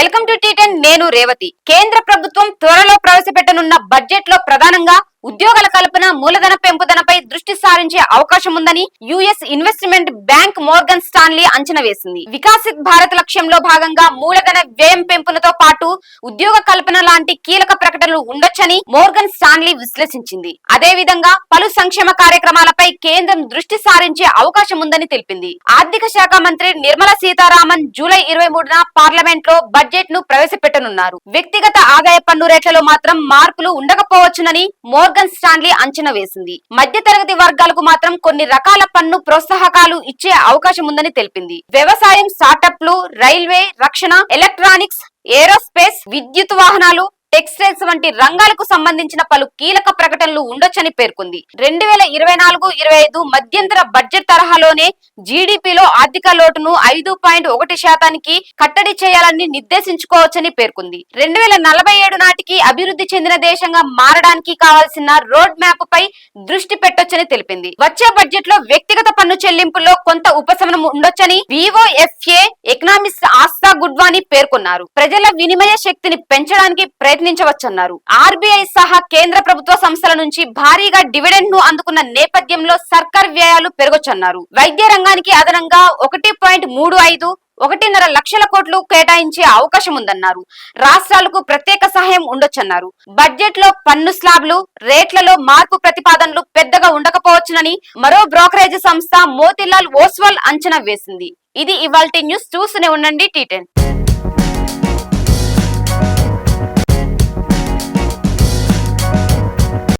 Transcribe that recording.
Welcome to tea నేను రేవతి. కేంద్ర ప్రభుత్వం త్వరలో ప్రవేశపెట్టనున్న బడ్జెట్లో ప్రధానంగా ఉద్యోగాల కల్పన మూలధన పెంపుదలపై దృష్టి సారించే అవకాశం ఉందని US investment bank Morgan Stanley అంచనా వేసింది. వికాసిత్ భారత్ లక్ష్యంలో భాగంగా మూలధన వ్యయం పెంపునతో పాటు ఉద్యోగ కల్పన లాంటి కీలక ప్రకటనలు ఉండొచ్చని మోర్గన్ స్టాన్లీ విశ్లేషించింది. అదే విధంగా పలు సంక్షేమ కార్యక్రమాలపై కేంద్రం దృష్టి సారించే అవకాశం ఉందని తెలిపింది. ఆర్థిక శాఖ మంత్రి నిర్మలా సీతారామన్ జూలై ఇరవై మూడున పార్లమెంట్లో బడ్జెట్ను ప్రవేశపెట్టనున్నారు. వ్యక్తిగత ఆదాయ పన్ను రేట్లలో మాత్రం మార్పులు ఉండకపోవచ్చునని మోర్గన్ స్టాన్లీ అంచనా వేసింది. మధ్యతరగతి వర్గాలకు మాత్రం కొన్ని రకాల పన్ను ప్రోత్సాహకాలు ఇచ్చే అవకాశం ఉందని తెలిపింది. వ్యవసాయం స్టార్టప్లు రైల్వే రక్షణ ఎలక్ట్రానిక్స్ ఏరోస్పేస్ విద్యుత్ వాహనాలు టెక్స్టైల్స్ వంటి రంగాలకు సంబంధించిన పలు కీలక ప్రకటనలు ఉండొచ్చని పేర్కొంది. రెండు వేల ఇరవై నాలుగు ఇరవై ఐదు మధ్యంతర బడ్జెట్ తరహాలోనే జీడిపిలో ఆర్థిక లోటును ఐదు పాయింట్ ఒకటి శాతానికి కట్టడి చేయాలని నిర్దేశించుకోవచ్చని పేర్కొంది. రెండు వేల నలభై ఏడు నాటికి అభివృద్ధి చెందిన దేశంగా మారడానికి కావాల్సిన రోడ్ మ్యాప్ పై దృష్టి పెట్టొచ్చని తెలిపింది. వచ్చే బడ్జెట్లో వ్యక్తిగత పన్ను చెల్లింపుల్లో కొంత ఉపశమనం ఉండొచ్చని వివోఎఫ్ఏ ఎకనామిక్స్ ఆస్థా గుడ్వాని పేర్కొన్నారు. ప్రజల వినిమయ శక్తిని పెంచడానికి ప్రయత్నించవచ్చన్నారు. ఆర్బీఐ సహా కేంద్ర ప్రభుత్వ సంస్థల నుంచి భారీగా డివిడెండ్ను అందుకున్న నేపథ్యంలో సర్కార్ వ్యయాలు పెరగొచ్చన్నారు. వైద్య రంగానికి అదనంగా ఒకటి పాయింట్ మూడు ఐదు ఒకటిన్నర లక్షల కోట్లు కేటాయించే అవకాశం ఉందన్నారు. రాష్ట్రాలకు ప్రత్యేక సహాయం ఉండొచ్చన్నారు. బడ్జెట్లో పన్ను స్లాబ్లు రేట్లలో మార్పు ప్రతిపాదనలు పెద్దగా ఉండకపోవచ్చునని మరో బ్రోకరేజ్ సంస్థ మోతిలాల్ ఓస్వాల్ అంచనా వేసింది. ఇది ఇవాల్టి న్యూస్. చూస్తూనే ఉండండి టీ